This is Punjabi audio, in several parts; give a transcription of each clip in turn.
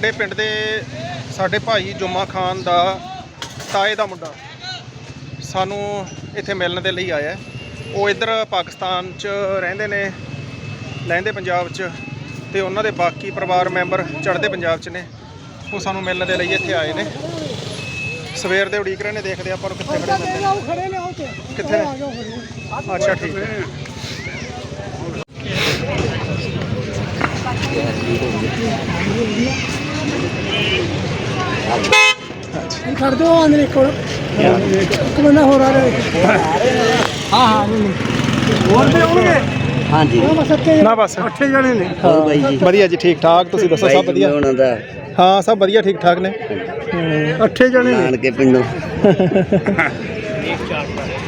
ਸਾਡੇ ਪਿੰਡ ਦੇ ਸਾਡੇ ਭਾਈ ਜੁਮਾ ਖਾਨ ਦਾ ਤਾਏ ਦਾ ਮੁੰਡਾ ਸਾਨੂੰ ਇੱਥੇ ਮਿਲਣ ਦੇ ਲਈ ਆਇਆ। ਉਹ ਇੱਧਰ ਪਾਕਿਸਤਾਨ 'ਚ ਰਹਿੰਦੇ ਨੇ ਲਹਿੰਦੇ ਪੰਜਾਬ 'ਚ ਤੇ ਉਹਨਾਂ ਦੇ ਬਾਕੀ ਪਰਿਵਾਰ ਮੈਂਬਰ ਚੜ੍ਹਦੇ ਪੰਜਾਬ 'ਚ ਨੇ। ਉਹ ਸਾਨੂੰ ਮਿਲਣ ਦੇ ਲਈ ਇੱਥੇ ਆਏ ਨੇ। ਸਵੇਰ ਦੇ ਉਡੀਕ ਰਹੇ ਨੇ ਦੇਖਦੇ ਆਪਾਂ ਨੂੰ ਕਿੱਥੇ ਖੜੇ ਮਿਲਦੇ ਨੇ ਖੜੇ ਕਿੱਥੇ ਨੇ? ਅੱਛਾ ਠੀਕ। ਹੈ ਖੜ ਦੋ ਆਂਦੇ ਕੋਲ। ਇੱਕ ਬੰਦਾ ਹੋਰ ਆ ਰਿਹਾ ਹਾਂ। ਹਾਂ ਹੋਰ ਤੇ ਆਉਣਗੇ ਹਾਂਜੀ। ਬਸ ਅੱਤੇ ਨਾ ਬਸ। ਅੱਠੇ ਜਣੇ ਨੇ। ਹੋਰ ਬਾਈ ਜੀ। ਵਧੀਆ ਜੀ ਠੀਕ ਠਾਕ। ਤੁਸੀਂ ਦੱਸੋ ਸਭ ਵਧੀਆ? ਉਹਨਾਂ ਦਾ। ਹਾਂ ਸਭ ਵਧੀਆ ਠੀਕ ਠਾਕ ਨੇ। ਅੱਠੇ ਜਣੇ ਨੇ। ਨਾਨਕੇ ਪਿੰਡੋਂ।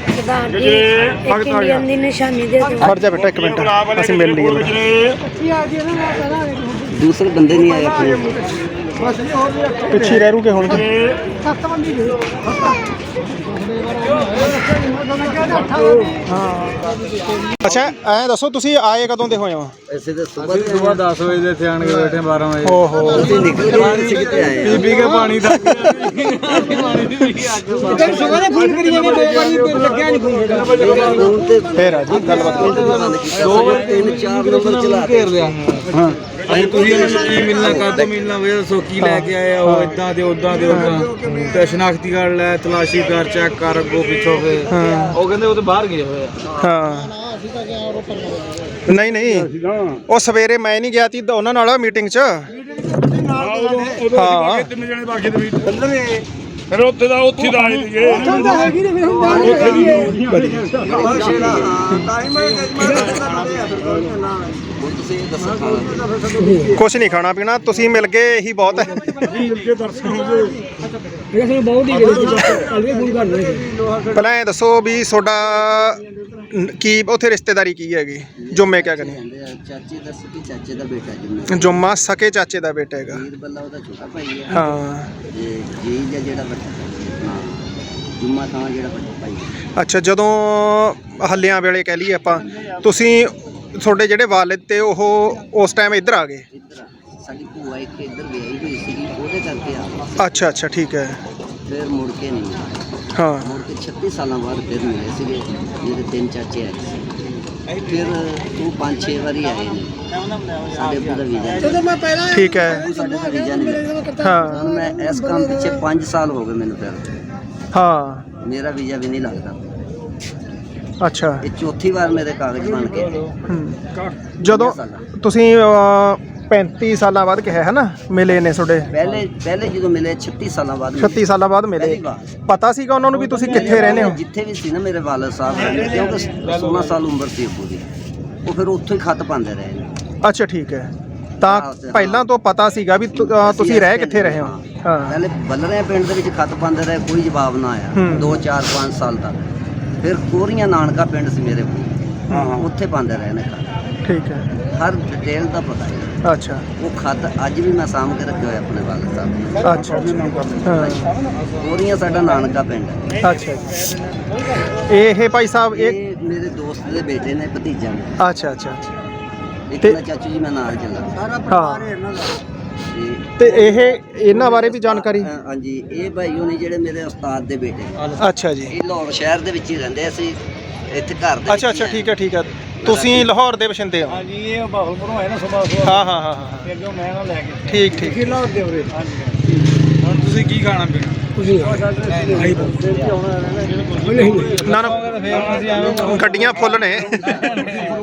ਪ੍ਰਧਾਨ ਜੀ ਇੱਕ ਇੰਡੀਅਨ ਦੀ ਨਿਸ਼ਾਨੀ ਦੇ ਦਿਓ। ਖੜ ਜਾ ਬੇਟਾ ਇੱਕ ਮਿੰਟ। ਅਸੀਂ ਮਿਲ ਲਈਏ। ਅੱਛੀ ਆ ਗਈ ਨਾ ਮੈਂ ਪਹਿਲਾਂ ਦੂਸਰੇ ਬੰਦੇ ਨਹੀਂ ਆਏ ਆਪਣੇ। ਪਿੱਛੇ ਰਹਿ ਰੂਗੇ ਹੋਣਗੇ। ਸੱਤ ਬੰਦੇ ਨੇ ਅੱਛਾ ਐਂ ਦੱਸੋ ਤੁਸੀਂ ਆਏ ਕਦੋਂ ਦੇ ਹੋਏ ਹੋ? ਐਸੇ ਤਾਂ ਸਵੇਰ ਦੇ ਸੁਬਾਹ 10 ਵਜੇ ਦੇ ਇੱਥੇ ਆਣ ਕੇ ਬੈਠੇ 12 ਵਜੇ। ਓਹੋ। ਤੁਸੀਂ ਨਿਕਲ ਗਏ ਸੀ ਕਿਤੇ ਆਏ ਆ? ਪੀ ਕੇ ਪਾਣੀ ਦਾ। ਪਾਣੀ ਦੀ ਵੀ ਅੱਗ ਤੇ ਸੁਬਹ ਦੇ ਫੋਨ ਕਰੀ ਜਾਂਦੇ ਦੋ ਵਾਰੀ ਲੱਗਿਆ ਨਹੀਂ ਫੋਨ ਫੋਨ ਤੇ ਫੇਰ ਆ ਜੀ ਗੱਲਬਾਤ। ਦੋ ਵਾਰ ਤਿੰਨ ਚਾਰ ਨੰਬਰ ਚਲਾ ਘੇਰ ਲਿਆ। ਹਾਂ। ਅਸੀਂ ਤੁਸੀਂ ਉਹਨਾਂ ਨੂੰ ਕੀ ਮਿਲਣਾ ਕਾਹਤੋਂ ਮਿਲਣਾ ਵੇ ਦੱਸੋ ਕੀ ਲੈ ਕੇ ਆਏ ਆ ਉਹ ਇਦਾਂ ਦੇ ਉਦਾਂ ਦੇ ਉਦਾਂ ਤੇ ਸ਼ਨਾਖਤੀ ਕਾਰਡ ਲੈ ਤਲਾਸ਼ੀ ਕਰ ਚੈੱਕ ਕਰ ਅੱਗੋਂ ਪਿੱਛੋਂ ਫੇ ਉਹ ਕਹਿੰਦੇ ਉਹ ਤੇ ਬਾਹਰ ਗਏ ਹੋਏ ਆ। ਹਾਂ। ਨਹੀਂ ਨਹੀਂ। ਉਹ ਸਵੇਰੇ ਮੈਂ ਨਹੀਂ ਗਿਆ ਸੀ ਉਹਨਾਂ ਨਾਲ ਮੀਟਿੰਗ 'ਚ। ਹਾਂ। ਤਿੰਨ ਜਣੇ ਬਾਕੀ ਦੇ ਵਿੱਚ ਫਿਰ ਉੱਥੇ ਦਾ ਉੱਥੇ ਦਾ ਆਏ ਸੀਗੇ ਤਾਂ ਹੈਗੀ ਨਹੀਂ ਫਿਰ ਹੁਣ ਬਾਹਰ ਹੁਣ ਤੁਸੀਂ ਇਹ ਦੱਸੋ ਖਾਣਾ ਕੁਝ ਨਹੀਂ ਖਾਣਾ ਪੀਣਾ ਤੁਸੀਂ ਮਿਲ ਗਏ ਇਹੀ ਬਹੁਤ ਹੈ। ਇਹ ਸਾਨੂੰ ਬਹੁਤ ਹੀ ਗਏ ਕੱਲ ਵੀ ਫੋਨ ਕਰ ਰਹੇ ਸੀ ਪਹਿਲਾਂ ਇਹ ਦੱਸੋ ਵੀ ਤੁਹਾਡਾ ਨ- ਕੀ ਉੱਥੇ ਰਿਸ਼ਤੇਦਾਰੀ ਕੀ ਹੈਗੀ? ਜੁੰਮੇ ਕਿਆ ਕਰਨੀ? ਕਹਿੰਦੇ ਆ ਚਾਚੇ ਦਾ ਸਕੀ ਚਾਚੇ ਦਾ ਬੇਟਾ ਜਿੰਨਾ ਜੁੰਮਾ ਸਕੇ ਚਾਚੇ ਦਾ ਬੇਟਾ ਹੈਗਾ। ਵੀਰ ਬੱਲਾ ਉਹਦਾ ਛੋਟਾ ਭਾਈ ਹੈ। ਹਾਂ। ਤੇ ਜੀ ਜਿਹੜਾ ਵੱਡਾ ਹਾਂ ਜੁਮਾ ਖਾਂ ਜਿਹੜਾ ਵੱਡਾ ਭਾਈ ਹੈ। ਅੱਛਾ ਜਦੋਂ ਹੱਲਿਆਂ ਵੇਲੇ ਕਹਿ ਲਈਏ ਆਪਾਂ ਤੁਸੀਂ ਤੁਹਾਡੇ ਜਿਹੜੇ ਵਾਲਿਦ ਤੇ ਉਹ ਉਸ ਟਾਈਮ ਇੱਧਰ ਆ ਗਏ? ਇੱਧਰ ਆ। ਸਾਡੀ ਭੂਆ ਇੱਕ ਇੱਧਰ ਵਿਆਹੀ ਹੋਈ ਸੀਗੀ ਉਹਦੇ ਕਰਕੇ ਆ। ਅੱਛਾ ਅੱਛਾ ਠੀਕ ਹੈ। ਫਿਰ ਮੁੜ ਕੇ ਨਹੀਂ। ਹਾਂ। ਮੁੜ ਕੇ 36 ਸਾਲਾਂ ਬਾਅਦ ਫਿਰ ਮਿਲੇ ਸੀਗੇ ਜਿਹਦੇ ਤਿੰਨ ਚਾਚੇ ਆਏ ਸੀ। ਫਿਰ ਉਹ ਪੰਜ ਛੇ ਵਾਰੀ ਆਏ ਨੇ। ਸਾਡੇ ਦਾ ਵੀਜ਼ਾ ਨਹੀਂ। ਜਦੋਂ ਮੈਂ ਪਹਿਲਾਂ ਠੀਕ ਹੈ। ਸਾਡੇ ਦਾ ਵੀਜ਼ਾ ਨਹੀਂ। ਮਿਲਿਆ। ਹਾਂ। ਮੈਂ ਇਸ ਕੰਮ ਪਿੱਛੇ 5 ਸਾਲ ਹੋ ਗਏ ਮੈਨੂੰ ਫਿਰ। ਹਾਂ। ਮੇਰਾ ਵੀਜ਼ਾ ਵੀ ਨਹੀਂ ਲੱਗਦਾ। ਅੱਛਾ। ਇਹ ਚੌਥੀ ਵਾਰ ਮੇਰੇ ਕਾਗਜ਼ ਬਣ ਕੇ। ਜਦੋਂ ਤੁਸੀਂ ਅਹ, 35 ਸਾਲਾਂ ਬਾਅਦ ਕਿਹਾ ਹੈ ਨਾ ਮਿਲੇ ਨੇ ਤੁਹਾਡੇ? ਪਹਿਲੇ ਪਹਿਲੇ ਜਦੋਂ ਮਿਲੇ 36 ਸਾਲਾਂ ਬਾਅਦ ਮਿਲੇ। 36 ਸਾਲਾਂ ਬਾਅਦ ਮਿਲੇ। ਪਹਿਲੀ ਵਾਰ। ਪਤਾ ਸੀਗਾ ਉਹਨਾਂ ਨੂੰ ਵੀ ਤੁਸੀਂ ਕਿੱਥੇ ਰਹਿੰਦੇ ਹੋ? ਜਿੱਥੇ ਵੀ ਸੀ ਨਾ ਮੇਰੇ ਵਾਲਦ ਸਾਹਿਬ ਕਿਉਂਕਿ 16 ਸਾਲ ਉਮਰ ਸੀ ਅੱਬੂ ਦੀ। ਉਹ ਫਿਰ ਉੱਥੋਂ ਹੀ ਖੱਤ ਪਾਉਂਦੇ ਰਹੇ ਨੇ। ਅੱਛਾ ਠੀਕ ਹੈ। ਤਾਂ ਪਹਿਲਾਂ ਤੋਂ ਪਤਾ ਸੀਗਾ ਵੀ ਤੁ- ਅਹ, ਤੁਸੀਂ ਰਹਿ ਕਿੱਥੇ ਰਹੇ ਹੋ? ਹਾਂ। ਪਹਿਲੇ ਬੱਲਰਿਆਂ ਪਿੰਡ ਦੇ ਵਿੱਚ ਖੱਤ ਪਾਉਂਦੇ ਰਹੇ ਕੋਈ ਜਵਾਬ ਨਾ ਆਇਆ। ਹੂੰ। 2 4 5 ਸਾਲ ਤੱਕ। ਫਿਰ ਕੋਰੀਆਂ ਨਾਨਕਾ ਪਿੰਡ ਸੀ ਮੇਰੇ ਕੋਲ। ਉੱਥੇ ਪਾਉਂਦੇ ਰਹੇ ਨੇ ਖੱਤ ਠੀਕ ਹੈ। ਹਰ ਡਿਟੇਲ ਦਾ ਪਤਾ ਹੈ ਅੱਛਾ। ਉਹ ਖੱਤ ਅੱਜ ਵੀ ਮੈਂ ਸਾਂਭ ਕੇ ਰੱਖੇ ਹੋਏ ਆਪਣੇ ਵਾਲਦ ਸਾਹਿਬ ਦੇ ਅੱਛਾ ਅੱਛਾ। ਹਾਂ। ਕੋਰੀਆਂ ਸਾਡਾ ਨਾਨਕਾ ਪਿੰਡ ਹੈ। ਅੱਛਾ ਜੀ। ਇਹ ਭਾਈ ਸਾਹਿਬ ਇਹ ਮੇਰੇ ਦੋਸਤ ਦੇ ਬੇਟੇ ਨੇ ਭਤੀਜਾ ਨੇ। ਅੱਛਾ ਅੱਛਾ ਅੱਛਾ। ਇੱਕ ਚਾਚੂ ਜੀ ਮੈਂ ਨਾਲ ਚੱਲਾਂ ਹਾਂ। ਤੇ ਤੇ ਇਹ ਇਹਨਾਂ ਬਾਰੇ ਵੀ ਜਾਣਕਾਰੀ? ਹਾਂ- ਹਾਂਜੀ ਇਹ ਭਾਈ ਹੋਣੀ ਜਿਹੜੇ ਮੇਰੇ ਉਸਤਾਦ ਦੇ ਬੇਟੇ ਅੱਛਾ ਜੀ। ਇਹ ਲਾਹੌਰ ਸ਼ਹਿਰ ਦੇ ਵਿੱਚ ਹੀ ਰਹਿੰਦੇ ਅਸੀਂ ਇੱਥੇ ਘਰ ਦੇ ਅੱਛਾ ਅੱਛਾ ਠੀਕ ਹੈ ਠੀਕ ਹੈ। ਤੁਸੀਂ ਲਾਹੌਰ ਦੇ ਵਸਿੰਦੇ ਹੋ? ਹਾਂਜੀ ਇਹ ਬਾਹਲਪੁਰੋਂ ਆਏ ਨਾ ਸੁਬਾਹ ਸੁਬਾਹ ਹਾਂ ਹਾਂ ਹਾਂ ਹਾਂ ਤੇ ਅੱਗੇ ਮੈਂ ਨਾ ਲੈ ਕੇ ਠੀਕ ਠੀਕ। ਕਿਲਾ ਦੇ ਉਰੇ? ਹੁਣ ਤੁਸੀਂ ਕੀ ਖਾਣਾ ਪੀਣਾ? ਤੁਸੀਂ ਆਈ ਨਹੀਂ। ਨਾ ਨਾ। ਗੱਡੀਆਂ ਫੁੱਲ ਨੇ।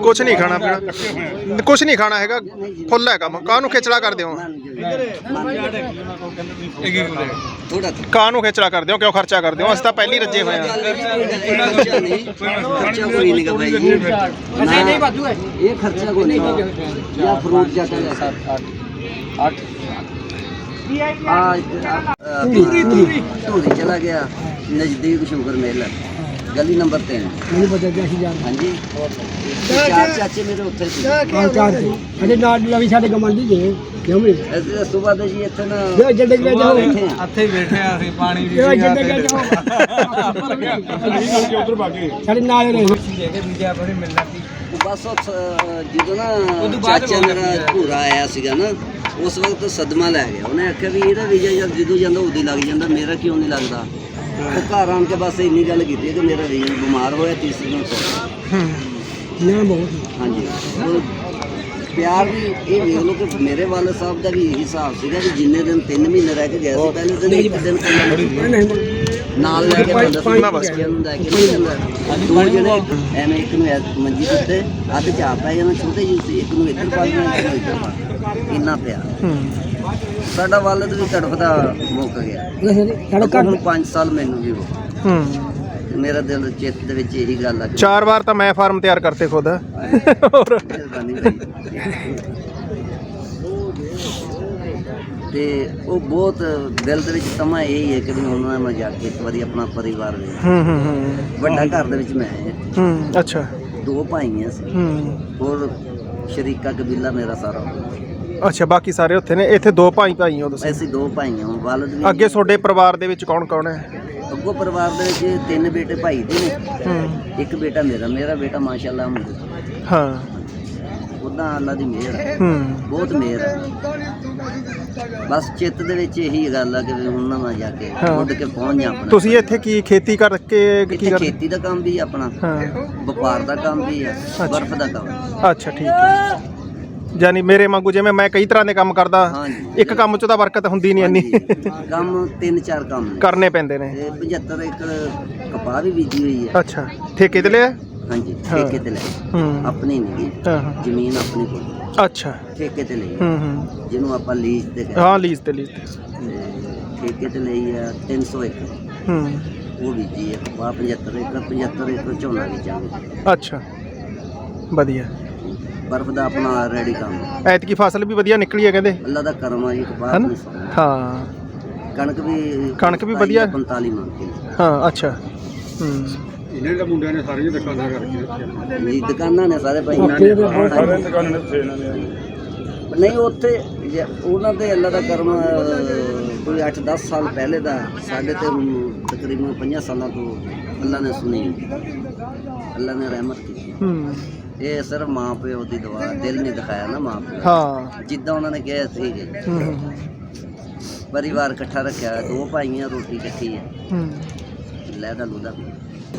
ਕੁਝ ਨਹੀਂ ਖਾਣਾ ਪੀਣਾ। ਕੁਝ ਨਹੀਂ ਖਾਣਾ ਹੈਗਾ। ਫੁੱਲ ਹੈ ਕੰਮ। ਕਾਹਨੂੰ ਖੇਚਲਾ ਕਰਦੇ ਹੋ? ਥੋੜਾ ਕਾਹਨੂੰ ਖੇਚਲਾ ਕਰਦੇ ਹੋ? ਕਿਉਂ ਖਰਚਾ ਕਰਦੇ ਹੋ? ਅਸੀਂ ਤਾਂ ਪਹਿਲੀ ਰੱਜੇ ਹੋਏ ਆ ਖਰਚਾ ਨਹੀਂ ਖਰਚਾ ਕੋਈ ਨਹੀਂ ਗਾ ਭਾਈ ਜੀ। ਨਹੀਂ ਨਹੀਂ ਬਾਦੂ ਹੈ। ਇਹ ਖਰਚਾ ਕੋਈ ਨਹੀਂ। ਜਾਂ ਫਰੂਟ ਜਾਂ ਤਾਂ 8 8 ਆ ਧੂਰੀ ਧੂਰੀ। ਧੂਰੀ ਚਲਾ ਗਿਆ ਨਜ਼ਦੀਕ ਸ਼ੂਗਰ ਮਿਲ ਗਲੀ ਨੰਬਰ 3 ਮੈਨੂੰ ਪਤਾ ਗਿਆ ਸੀ ਜਾਨ ਹਾਂਜੀ। ਚਾਰ ਚਾਚੇ ਮੇਰੇ ਉੱਥੇ ਸੀ। ਚਾਰ ਸੀ। ਸਾਡੇ ਨਾਲ ਲਵੀ ਸਾਡੇ ਗਮੰਡੀ ਜੀ ਕਿਉਂ ਵੀ ਅਸੀਂ ਸੁਬਾਹ ਦੇ ਜੀ ਇੱਥੇ ਨਾ ਜੇ ਜੱਡੇ ਗਿਆ ਜਾਓ। ਇੱਥੇ ਬੈਠੇ ਆ ਅਸੀਂ ਪਾਣੀ ਵੀ ਜੱਡੇ ਗਿਆ ਤੇ- ਜਾਓ। ਉਧਰ ਭਾਗੇ ਸਾਡੇ ਨਾਲ ਰਹੇ। ਬਸ ਉਹ ਸ- ਜਦੋਂ ਨਾ ਚਾਚਾ ਮੇਰਾ ਭੂਰਾ ਆਇਆ ਸੀਗਾ ਨਾ ਉਸ ਵਕਤ ਸਦਮਾ ਲੈ ਗਿਆ। ਉਹਨੇ ਆਖਿਆ ਵੀ ਇਹਦਾ ਵੀਜ਼ਾ ਜਦ ਜਦੋਂ ਜਾਂਦਾ ਉਦੋਂ ਹੀ ਲੱਗ ਜਾਂਦਾ ਮੇਰਾ ਕਿਉਂ ਨਹੀਂ ਲੱਗਦਾ? ਉਹ ਘਰ ਆਣ ਕੇ ਬਸ ਇੰਨੀ ਗੱਲ ਕੀਤੀ ਕਿ ਮੇਰਾ ਵੀਜ਼ਾ ਬਿਮਾਰ ਹੋਇਆ ਤੀਸਰੇ ਦਿਨ ਤੋਂ ਨਾ ਬਹੁਤ। ਹਾਂਜੀ। ਉਹ ਪਿਆਰ ਵੀ ਇਹ ਵੇਖ ਲਓ ਕਿ ਮੇਰੇ ਵਾਲੇ ਸਾਹਿਬ ਦਾ ਵੀ ਇਹੀ ਹਿਸਾਬ ਸੀਗਾ ਕਿ ਜਿੰਨੇ ਦਿਨ 3 ਮਹੀਨੇ ਰਹਿ ਕੇ ਗਿਆ ਸੀ ਪਹਿਲੇ ਦਿਨ ਇੱਕ ਦਿਨ ਪਹਿਲਾਂ ਨਾਲ ਲੈ ਕੇ ਬੰਦਾ ਸੀ ਬੱਚਿਆਂ ਨੂੰ ਲੈ ਕੇ ਨਹੀਂ ਜਾਂਦਾ ਦੋ ਜਿਹੜੇ ਐਵੇਂ ਇੱਕ ਨੂੰ ਮੰਜੀ ਦੇ ਉੱਤੇ ਅੱਧ ਚਾਹ ਪੈ ਜਾਣਾ ਛੋਟੇ ਜਿਹੇ ਸੀ ਇੱਕ ਨੂੰ ਇੱਧਰ ਪਾ ਦੇਣਾ ਇੱਕ ਨੂੰ ਇੱਧਰ। ਇੰਨਾ ਪਿਆਰ। ਹੂੰ। ਸਾਡਾ ਵਾਲਦ ਵੀ ਤੜਫਦਾ ਮੁੱਕ ਗਿਆ। ਹੁਣ 5 ਸਾਲ ਮੈਨੂੰ ਵੀ ਹੋ ਮੇਰਾ ਦਿਲ ਚਿੱਤ ਦੇ ਵਿੱਚ ਇਹੀ ਗੱਲ ਆ ਚਾਰ ਵਾਰ ਤਾਂ ਮੈਂ ਫਾਰਮ ਤਿਆਰ ਕਰਤੇ ਖੁਦ। ਹੋਰ। ਮਿਹਰਬਾਨੀ ਭਾਈ ਤੇ ਉਹ ਬਹੁਤ ਦਿਲ ਦੇ ਵਿੱਚ ਤਮਾ ਇਹ ਹੈ ਕਿ ਵੀ ਉਹਨਾਂ ਨਾਲ ਮੈਂ ਜਾ ਕੇ ਇੱਕ ਵਾਰੀ ਆਪਣਾ ਪਰਿਵਾਰ ਵੇਖ ਹੂੰ ਹੂੰ ਹੂੰ। ਵੱਡਾ ਘਰ ਦੇ ਵਿੱਚ ਮੈਂ ਹਾਂ। ਹੂੰ ਅੱਛਾ। ਦੋ ਭਾਈਆਂ ਸੀ। ਹੂੰ। ਹੋਰ ਸ਼ਰੀਕਾ ਕਬੀਲਾ ਮੇਰਾ ਸਾਰਾ ਅੱਛਾ ਬਾਕੀ ਸਾਰੇ ਉੱਥੇ ਨੇ? ਇੱਥੇ ਦੋ ਭਾਈ ਭਾਈ ਹੋ ਤੁਸੀਂ? ਅਸੀਂ ਦੋ ਭਾਈਆਂ ਹਾਂ ਵਾਲਦ ਵੀ ਅੱਗੇ ਤੁਹਾਡੇ ਪਰਿਵਾਰ ਦੇ ਵਿੱਚ ਕੌਣ ਕੌਣ ਹੈ? ਅੱਗੋਂ ਪਰਿਵਾਰ ਦੇ ਵਿੱਚ ਤਿੰਨ ਬੇਟੇ ਭਾਈ ਦੇ ਨੇ। ਹੂੰ। ਇੱਕ ਬੇਟਾ ਮੇਰਾ ਮੇਰਾ ਬੇਟਾ ਮਾਸ਼ਾਅੱਲਾ ਹੁਣ ਹਾਂ। ਉਦਾਂ ਅੱਲਾ ਦੀ ਮਿਹਰ ਹੈ ਹੂੰ। ਬਹੁਤ ਮਿਹਰ ਹੈ ਬਸ ਚਿੱਤ ਦੇ ਵਿੱਚ ਇਹੀ ਗੱਲ ਆ ਕਿ ਵੀ ਉਹਨਾਂ ਨਾਲ ਜਾ ਕੇ ਹਾਂ। ਉੱਡ ਕੇ ਪਹੁੰਚ ਜਾ ਆਪਣਾ। ਤੁਸੀਂ ਇੱਥੇ ਕੀ ਖੇਤੀ ਕਰਕੇ ਕੀ ਇੱਥੇ ਖੇਤੀ ਦਾ ਕੰਮ ਵੀ ਆ ਆਪਣਾ। ਹਾਂ। ਵਪਾਰ ਦਾ ਕੰਮ ਵੀ ਆ ਬਰਫ਼ ਦਾ ਕੰਮ। ਅੱਛਾ ਠੀਕ ਹੈ। ਯਾਨੀ ਮੇਰੇ ਵਾਂਗੂ ਜਿਵੇਂ ਮੈਂ ਕਈ ਤਰ੍ਹਾਂ ਦੇ ਕੰਮ ਕਰਦਾ ਹਾਂਜੀ। ਇੱਕ ਕੰਮ 'ਚ ਤਾਂ ਬਰਕਤ ਹੁੰਦੀ ਨਹੀਂ ਇੰਨੀ। ਹਾਂਜੀ। ਕੰਮ ਤਿੰਨ ਚਾਰ ਕੰਮ ਨੇ। ਕਰਨੇ ਪੈਂਦੇ ਨੇ। ਤੇ 75 ਏਕੜ ਕਪਾਹ ਵੀ ਬੀਜੀ ਹੋਈ ਹੈ ਅੱਛਾ। ਠੇਕੇ ਤੇ ਲਿਆ? ਹਾਂਜੀ। ਠੇਕੇ ਤੇ ਲੈ ਹੂੰ। ਆਪਣੀ ਨਹੀਂ ਹਾਂ ਹਾਂ। ਜ਼ਮੀਨ ਆਪਣੀ ਕੋਲ। ਅੱਛਾ। ਠੇਕੇ ਤੇ ਲਈ ਹੈ, ਹੂੰ ਹੂੰ। ਜਿਹਨੂੰ ਆਪਾਂ ਲੀਜ਼ ਤੇ ਕਹਿੰਦੇ ਹਾਂ ਲੀਜ਼ ਤੇ ਲੀਜ਼ ਤੇ। ਤੇ ਠੇਕੇ ਤੇ ਲਈ ਆ 300 ਏਕੜ। ਹੂੰ। ਉਹ ਬੀਜੀ ਹੈ ਕਪਾਹ 75 ਏਕੜ 75 ਏਕੜ ਝੋਨਾ ਬੀਜਾਂਗੇ ਅੱਛਾ। ਵਧੀਆ। ਬਰਫ਼ ਦਾ ਆਪਣਾ ਰੈਡੀ ਕੰਮ। ਹੈ। ਐਤਕੀ ਫਸਲ ਵੀ ਵਧੀਆ ਨਿਕਲੀ ਹੈ ਕਹਿੰਦੇ। ਅੱਲਾ ਦਾ ਕਰਮ ਆ ਜੀ ਕਪਾਹ ਹੈਨਾ। ਹਾਂ ਕਣਕ ਵੀ ਕਣਕ ਵੀ ਵਧੀਆ? 45 ਮੰਨ ਕੇ। ਹਾਂ ਅੱਛਾ। ਹੂੰ। ਇਹਨਾਂ ਦੇ ਮੁੰਡਿਆਂ ਨੇ ਸਾਰੀਆਂ ਦੁਕਾਨਾਂ ਕਰਕੇ ਰੱਖੀਆਂ। ਜੀ ਦੁਕਾਨਾਂ ਨੇ ਸਾਰੇ ਭਾਈ। ਸਾਰੇ ਦੁਕਾਨਾਂ ਨੇ ਉੱਥੇ ਇਹਨਾਂ ਨੇ। ਨਹੀਂ ਉੱਥੇ ਜੇ ਉਹਨਾਂ ਦੇ ਅੱਲਾ ਦਾ ਕਰਮ ਅਹ, ਕੋਈ 8-10 ਸਾਲ ਪਹਿਲੇ ਦਾ ਸਾਡੇ ਤੇ ਹੁਣ ਤਕਰੀਬਨ 50 ਸਾਲਾਂ ਤੋਂ ਅੱਲਾ ਨੇ ਸੁਣੀ। ਅੱਲਾ ਨੇ ਰਹਿਮਤ ਕੀਤੀ। ਹੂੰ। ਇਹ ਸਿਰਫ ਮਾਂ ਪਿਓ ਦੀ ਦੁਆ ਦਿਲ ਨਹੀਂ ਦਿਖਾਇਆ ਨਾ ਮਾਂ ਪਿਓ। ਹਾਂ। ਜਿੱਦਾਂ ਉਹਨਾਂ ਨੇ ਕਿਹਾ ਸੀ। ਜੀ ਹੂੰ। ਹੂੰ, ਪਰਿਵਾਰ ਇਕੱਠਾ ਰੱਖਿਆ ਦੋ ਭਾਈਆਂ ਰੋਟੀ ਇਕੱਠੀ ਹੈ। ਹੂੰ। ਲੈ ਦਾ ਲੂਦਾ।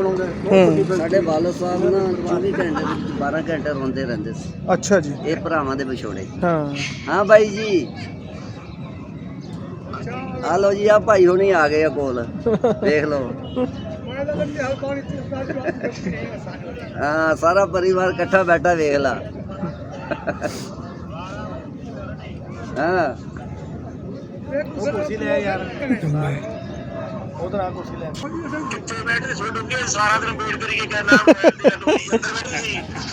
ਹੂੰ? ਸਾਡੇ ਵਾਲਦ ਸਾਹਿਬ ਨਾ 24 ਘੰਟੇ ਦੇ ਵਿੱਚ 12 ਘੰਟੇ ਰੋਂਦੇ ਰਹਿੰਦੇ ਸੀ। ਅੱਛਾ ਜੀ। ਇਹ ਭਰਾਵਾਂ ਦੇ ਵਿਛੋੜੇ। ਹਾਂ। ਹਾਂ ਬਾਈ ਜੀ। ਆ ਲਓ ਜੀ ਆ ਭਾਈ ਹੁਣੀ ਆ ਗਏ ਆ ਕੋਲ। ਦੇਖ ਲਓ। ਹਾਂ ਸਾਰਾ ਪਰਿਵਾਰ ਇਕੱਠਾ ਬੈਠਾ ਵੇਖ ਲਾ। ਹਾਂ।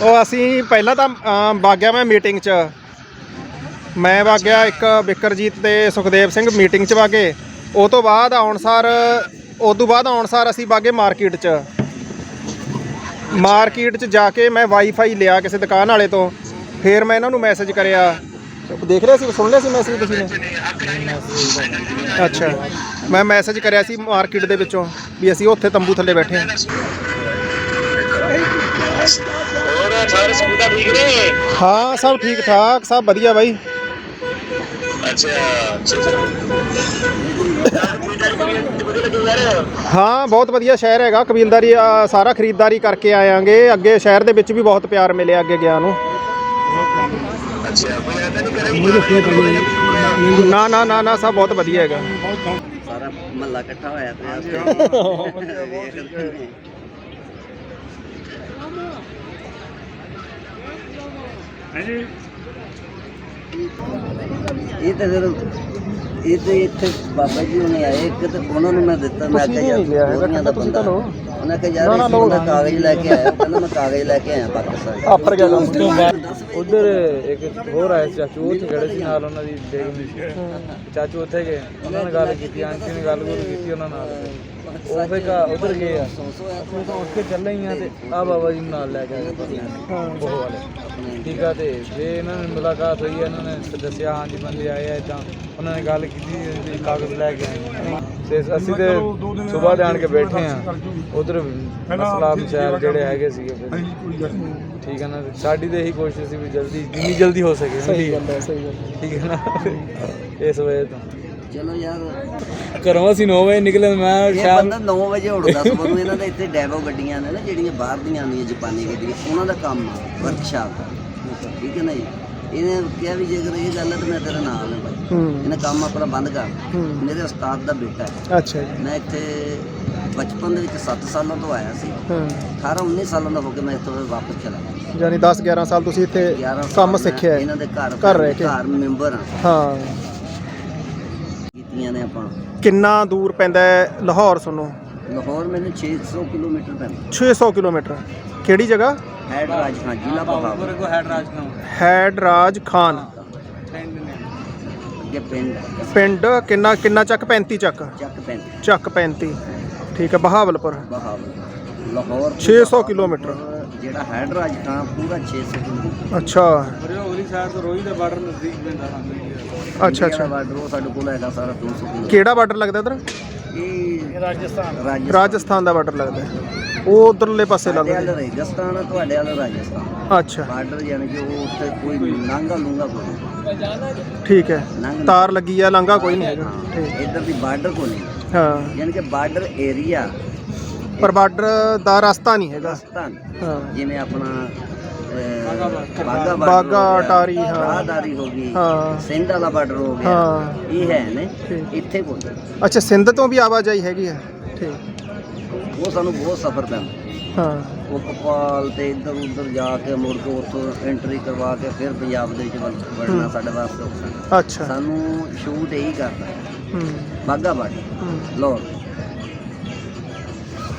ਉਹ ਅਸੀਂ ਪਹਿਲਾਂ ਤਾਂ ਅਮ, ਵਗ ਗਿਆ ਮੈਂ ਮੀਟਿੰਗ 'ਚ। ਮੈਂ ਵਗ ਗਿਆ ਇੱਕ ਬਿਕਰਜੀਤ ਤੇ ਸੁਖਦੇਵ ਸਿੰਘ ਮੀਟਿੰਗ 'ਚ ਵਾਗੇ। ਉਹ ਤੋਂ ਬਾਅਦ ਆਉਣਸਾਰ ਉਸ ਤੋਂ ਬਾਅਦ ਆਉਣਸਾਰ ਅਸੀਂ ਵਾਗੇ ਮਾਰਕੀਟ 'ਚ। ਮਾਰਕੀਟ 'ਚ ਜਾ ਕੇ ਮੈਂ ਵਾਈਫਾਈ ਲਿਆ ਕਿਸੇ ਦੁਕਾਨ ਵਾਲੇ ਤੋਂ। ਫਿਰ ਮੈਂ ਇਹਨਾਂ ਨੂੰ ਮੈਸੇਜ ਕਰਿਆ ਦੇਖ ਲਿਆ ਸੀ ਸੁਣ ਲਿਆ ਸੀ ਮੈਸੇਜ ਤੁਸੀਂ ਨੇ? ਅੱਛਾ। ਮੈਂ ਮੈਸੇਜ ਕਰਿਆ ਸੀ ਮਾਰਕੀਟ ਦੇ ਵਿੱਚੋਂ ਵੀ ਅਸੀਂ ਉੱਥੇ ਤੰਬੂ ਥੱਲੇ ਬੈਠੇ ਹਾਂ। ਹਾਂ ਸਭ ਠੀਕ ਠਾਕ ਸਭ ਵਧੀਆ ਬਾਈ। ਹਾਂ ਬਹੁਤ ਵਧੀਆ ਸ਼ਹਿਰ ਹੈਗਾ। ਕਬੀਲਦਾਰੀ ਸਾਰਾ ਖਰੀਦਦਾਰੀ ਕਰਕੇ ਆਇਆਂਗੇ। ਅੱਗੇ ਸ਼ਹਿਰ ਦੇ ਵਿੱਚ ਵੀ ਬਹੁਤ ਪਿਆਰ ਮਿਲਿਆ ਅੱਗੇ ਗਿਆ ਨੂੰ। ਨਾ ਨਾ ਨਾ ਨਾ ਸਭ ਬਹੁਤ ਵਧੀਆ ਹੈਗਾ। ਸਾਰਾ ਮਹੱਲਾ ਇਕੱਠਾ ਹੋਇਆ ਪਿਆ ਹਾਂਜੀ ਇਹ ਤਾਂ ਫਿਰ ਇਹ ਤੇ ਇੱਥੇ ਬਾਬਾ ਜੀ ਉਹਨੇ ਆਏ ਇੱਕ ਤੇ ਉਹਨਾਂ ਨੂੰ ਮੈਂ ਦਿੱਤਾ ਮੈਂ ਕਿਹਾ ਯਾਰ ਲਿਆ ਹੈਗਾ, ਗੋਰੀਆਂ ਦਾ ਤੁਸੀਂ ਤਾਂ ਬੰਦਾ। ਲਓ। ਉਹਨਾਂ ਕਿਹਾ ਯਾਰ ਇਸ ਬੰਦਾ ਕਾਗਜ਼ ਲੈ ਕੇ ਆਇਆ ਉਹ ਕਹਿੰਦਾ ਮੈਂ ਕਾਗਜ਼ ਲੈ ਕੇ ਆਇਆ ਪਾਕਿਸਤਾਨ। ਆਪਰ ਗਿਆ ਕੰਮ ਉਧਰ ਇੱਕ ਹੋਰ ਆਇਆ ਸੀ ਚਾਚੂ ਉੱਥੇ ਖੜੇ ਸੀ ਨਾਲ ਉਹਨਾਂ ਦੀ ਬੇਗਮ ਸੀ ਚਾਚੂ ਉੱਥੇ ਗਏ ਉਹਨਾਂ ਨੇ ਗੱਲ ਕੀਤੀ ਆਂਟੀ ਨੇ ਗੱਲ ਗੁੱਲ ਕੀਤੀ ਉਹਨਾਂ ਨਾਲ। ਉਹ ਫੇ ਕਾ ਉਧਰ ਗਏ ਆ। ਅਸੀਂ ਤਾਂ ਉੱਠ ਕੇ ਚੱਲੇ ਹੀ ਆ ਤੇ ਆ ਬਾਬਾ ਜੀ ਨੂੰ ਨਾਲ ਲੈ ਕੇ ਆ ਗਏ ਪਰਲੇ ਉਹ ਵਾਲੇ। ਠੀਕ ਆ ਤੇ ਜੇ ਇਹਨਾਂ ਨੇ ਮੁਲਾਕਾਤ ਹੋਈ ਇਹਨਾਂ ਨੇ ਤੇ ਦੱਸਿਆ ਹਾਂਜੀ ਬੰਦੇ ਆਏ ਆ ਇਦਾਂ। ਉਹਨਾਂ ਨੇ ਗੱਲ ਕੀਤੀ ਵੀ ਕਾਗਜ਼ ਲੈ ਕੇ ਆਏ। ਤੇ ਅਸੀਂ ਤੇ ਸਵੇਰ ਦੇ ਆਣ ਕੇ ਬੈਠੇ ਆ। ਉਧਰ ਮਸਲਾ ਮਸ਼ਾਇਲ ਜਿਹੜੇ ਹੈਗੇ ਸੀਗੇ ਠੀਕ ਹੈ ਨਾ ਸਾਡੀ ਤੇ ਇਹੀ ਕੋਸ਼ਿਸ਼ ਸੀ ਵੀ ਜਲਦੀ ਜਿੰਨੀ ਜਲਦੀ ਹੋ ਸਕੇ ਸਹੀ ਗੱਲ ਹੈ ਸਹੀ ਗੱਲ ਹੈ। ਠੀਕ ਹੈ ਨਾ। ਇਸ ਵਜ੍ਹਾ ਤੋਂ। ਚਲੋ ਯਾਰ। ਘਰੋਂ ਅਸੀਂ 9 ਵਜੇ ਨਿਕਲੇ ਮੈਂ ਇਹ ਸ਼ਾਮ ਬੰਦਾ 9 ਵਜੇ ਉੱਠਦਾ ਸਵੇਰ ਨੂੰ ਇਹਨਾਂ ਦੇ ਇੱਥੇ ਡੈਵੋ ਗੱਡੀਆਂ ਨੇ ਨਾ ਜਿਹੜੀਆਂ ਬਾਹਰ ਦੀਆਂ ਆਉਂਦੀਆਂ ਜਾਪਾਨੀ ਗੱਡੀਆਂ ਉਹਨਾਂ ਦਾ ਕੰਮ ਆ ਵਰਕਸ਼ਾਪ ਦਾ ਠੀਕ ਹੈ ਨਾ ਜੀ? ਇਹਨੇ ਕਿਹਾ ਵੀ ਜੇਕਰ ਇਹ ਗੱਲ ਹੈ ਤਾਂ ਮੈਂ ਤੇਰੇ ਨਾਲ ਹਾਂ ਭਾਈ ਹੂੰ। ਇਹਨੇ ਕੰਮ ਆਪਣਾ ਬੰਦ ਕਰ ਹੂੰ। ਮੇਰੇ ਉਸਤਾਦ ਦਾ ਬੇਟਾ ਹੈ। ਅੱਛਾ ਜੀ। ਮੈਂ ਇੱਥੇ ਬਚਪਨ ਦੇ ਵਿੱਚ 7 ਸਾਲਾਂ ਤੋਂ ਆਇਆ ਸੀ। ਹਾਂ। 18 19 ਸਾਲਾਂ ਦਾ ਹੋ ਕੇ ਮੈਂ ਇੱਥੋਂ ਵਾਪਸ ਚਲਾ ਗਿਆ। ਯਾਨੀ 10 11 ਸਾਲ ਤੁਸੀਂ ਇੱਥੇ 11 ਸਾਲ ਕੰਮ ਸਿੱਖਿਆ ਹੈ ਇਹਨਾਂ ਦੇ ਘਰ ਘਰ ਰਹਿ ਕੇ। ਘਰ ਮੈਂਬਰ ਆ ਹਾਂ। ਕੀਤੀਆਂ ਨੇ ਆਪਾਂ। ਕਿੰਨਾ ਦੂਰ ਪੈਂਦਾ ਹੈ ਲਾਹੌਰ ਸੁਣੋ ਲਾਹੌਰ ਮੈਨੂੰ 600 ਕਿਲੋਮੀਟਰ ਪੈਂਦਾ। 600 ਕਿਲੋਮੀਟਰ। ਕਿਹੜੀ ਜਗ੍ਹਾ? ਹੈਡ ਰਾਜ ਖਾਨ ਜ਼ਿਲ੍ਹਾ ਬਹਾਵਰ ਕੋ ਹੈਡ ਰਾਜ ਖਾਂ ਹੈਡ ਰਾਜ ਖਾਨ ਅੱਗੇ ਪਿੰਡ। ਪਿੰਡ ਕਿੰਨਾ ਕਿੰਨਾ ਚੱਕ? 35 ਚੱਕ। ਚੱਕ ਪਿੰਡ ਚੱਕ 35 ਠੀਕ ਹੈ ਬਹਾਵਲਪੁਰ। ਬਹਾਵਰ ਲਾਹੌਰ ਤੋਂ 600 ਬਹਾਵਲਪੁਰ ਕਿਲੋਮੀਟਰ। ਜਿਹੜਾ ਹੈਡ ਰਾਜ ਖਾਨ ਪੂਰਾ 600 ਕਿਲੋਮੀਟਰ। ਅੱਛਾ। ਅਰੇ ਅਗਲੀ ਸਾਈਡ ਤੋਂ ਰੋਹੀ ਦਾ ਬਾਰਡਰ ਨਜ਼ਦੀਕ ਪੈਂਦਾ ਸਾਨੂੰ ਅੱਛਾ ਅੱਛਾ। ਬਾਰਡਰ ਉਹ ਸਾਡੇ ਕੋਲ ਹੈਗਾ ਸਾਰਾ 200 ਕਿਲੋਮੀਟਰ ਕਿਹੜਾ ਬਾਰਡਰ ਲੱਗਦਾ ਇਧਰ? ਇਹ ਰਾਜਸਥਾਨ। ਰਾਜਸਥਾਨ। ਰਾਜਸਥਾਨ ਦਾ ਬਾਰਡਰ ਲੱਗਦਾ ਹੈ। ਉਹ ਉਧਰਲੇ ਪਾਸੇ ਸਾਡੇ ਲੱਗਦਾ ਵਾਲਾ ਰੇਗਿਸਤਾਨ ਆ ਤੁਹਾਡੇ ਵਾਲਾ ਰਾਜਸਥਾਨ। ਅੱਛਾ। ਬਾਰਡਰ ਯਾਨੀ ਕਿ ਉਹ ਉੱਤੇ ਕੋਈ ਲਾਂਘਾ ਲੂੰਗਾ ਕੋਈ ਨਹੀਂ। ਠੀਕ ਹੈ। ਲੰਘ ਤਾਰ ਲੱਗੀ ਆ ਲਾਂਘਾ ਕੋਈ ਨਹੀਂ ਹੈਗਾ। ਠੀਕ। ਹਾਂ, ਇੱਧਰ ਦੀ ਬਾਰਡਰ ਕੋ ਨਹੀਂ। ਹਾਂ। ਯਾਨੀ ਕਿ ਬਾਰਡਰ ਏਰੀਆ ਪਰ ਬਾਰਡਰ ਦਾ ਰਸਤਾ ਨਹੀਂ ਹੈਗਾ। ਰਾਜਸਥਾਨ ਹਾਂ। ਜਿਵੇਂ ਆਪਣਾ ਬਾਗਾ ਬਾਗਾ, ਅਟਾਰੀ, ਹਾਂ। ਰਾਹਦਾਰੀ ਹੋ ਗਈ ਹਾਂ। ਸਿੰਧ ਵਾਲਾ ਬਾਰਡਰ ਹੋ ਗਿਆ ਹਾਂ। ਇਹ ਹੈ ਨੇ। ਇੱਥੇ ਕੋਲ। ਅੱਛਾ ਸਿੰਧ ਤੋਂ ਵੀ ਆਵਾਜਾਈ ਹੈਗੀ ਆ ਠੀਕ। ਉਹ ਸਾਨੂੰ ਬਹੁਤ ਸਫ਼ਰ ਪੈਂਦਾ। ਹਾਂ। ਉਹ ਕਪਾਲ ਤੇ ਇੱਧਰ ਉੱਧਰ ਜਾ ਕੇ ਮੁੜ ਕੇ ਉੱਥੋਂ ਐਂਟਰੀ ਕਰਵਾ ਕੇ ਫਿਰ ਪੰਜਾਬ ਦੇ ਵਿੱਚ ਵੜ- ਵੜਨਾ ਹੂੰ। ਸਾਡੇ ਵਾਸਤੇ ਔਖਾ ਅੱਛਾ। ਸਾਨੂੰ ਸ਼ੂਟ ਇਹੀ ਕਰਦਾ ਹੂੰ। ਬਾਗਾ ਹੂੰ। ਲਾਹੌਰ।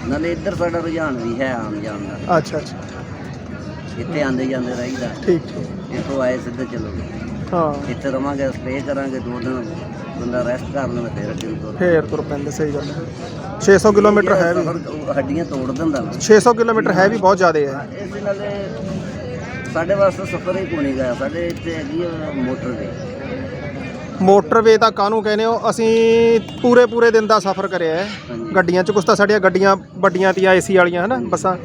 ਨਾਲੇ ਇੱਧਰ ਸਾਡਾ ਰੁਝਾਨ ਵੀ ਹੈ ਆਮ ਜਾਣ ਦਾ। ਅੱਛਾ ਅੱਛਾ। ਇੱਥੇ ਆਂਦੇ ਜਾਂਦੇ ਰਹੀਦਾ। ਠੀਕ ਠੀਕ। ਇੱਥੋਂ ਆਏ ਸਿੱਧੇ ਚਲੋਗੇ ਹਾਂ। ਇੱਥੇ ਰਵਾਂਗੇ ਸਟੇ ਕਰਾਂਗੇ ਦੋ ਦਿਨ ਬੰਦਾ ਰੈਸਟ ਕਰ ਲਵੇ ਫਿਰ ਅੱਗੇ ਨੂੰ ਤੁਰ ਫੇਰ ਤੁਰ ਪੈਂਦੇ ਸਹੀ ਗੱਲ ਹੈ। 600 ਕਿਲੋਮੀਟਰ ਹੈ ਵੀ। ਸਫ਼ਰ ਹੱਡੀਆਂ ਤੋੜ ਦਿੰਦਾ ਨਾ 600 ਕਿਲੋਮੀਟਰ ਹੈ ਵੀ ਬਹੁਤ ਜ਼ਿਆਦਾ ਹੈ। ਇਸ ਦੇ ਨਾਲੇ ਸਾਡੇ ਵਾਸਤੇ ਸਫ਼ਰ ਹੀ ਕੋਈ ਨਹੀਂ ਗਿਆ। ਸਾਡੇ ਇੱਥੇ ਹੈਗੀ ਮੋਟਰਵੇ। ਮੋਟਰਵੇ ਤਾਂ ਕਾਹਨੂੰ ਕਹਿੰਦੇ ਹੋ? ਅਸੀਂ ਪੂਰੇ ਪੂਰੇ ਦਿਨ ਦਾ ਸਫ਼ਰ ਕਰਿਆ ਹੈ। ਹਾਂਜੀ। ਗੱਡੀਆਂ 'ਚ ਕੁਛ ਤਾਂ ਸਾਡੀਆਂ ਗੱਡੀਆਂ ਵੱਡੀਆਂ ਤੀਆਂ ਏਸੀ ਵਾਲੀਆਂ ਹਨਾ ਬੱਸਾਂ।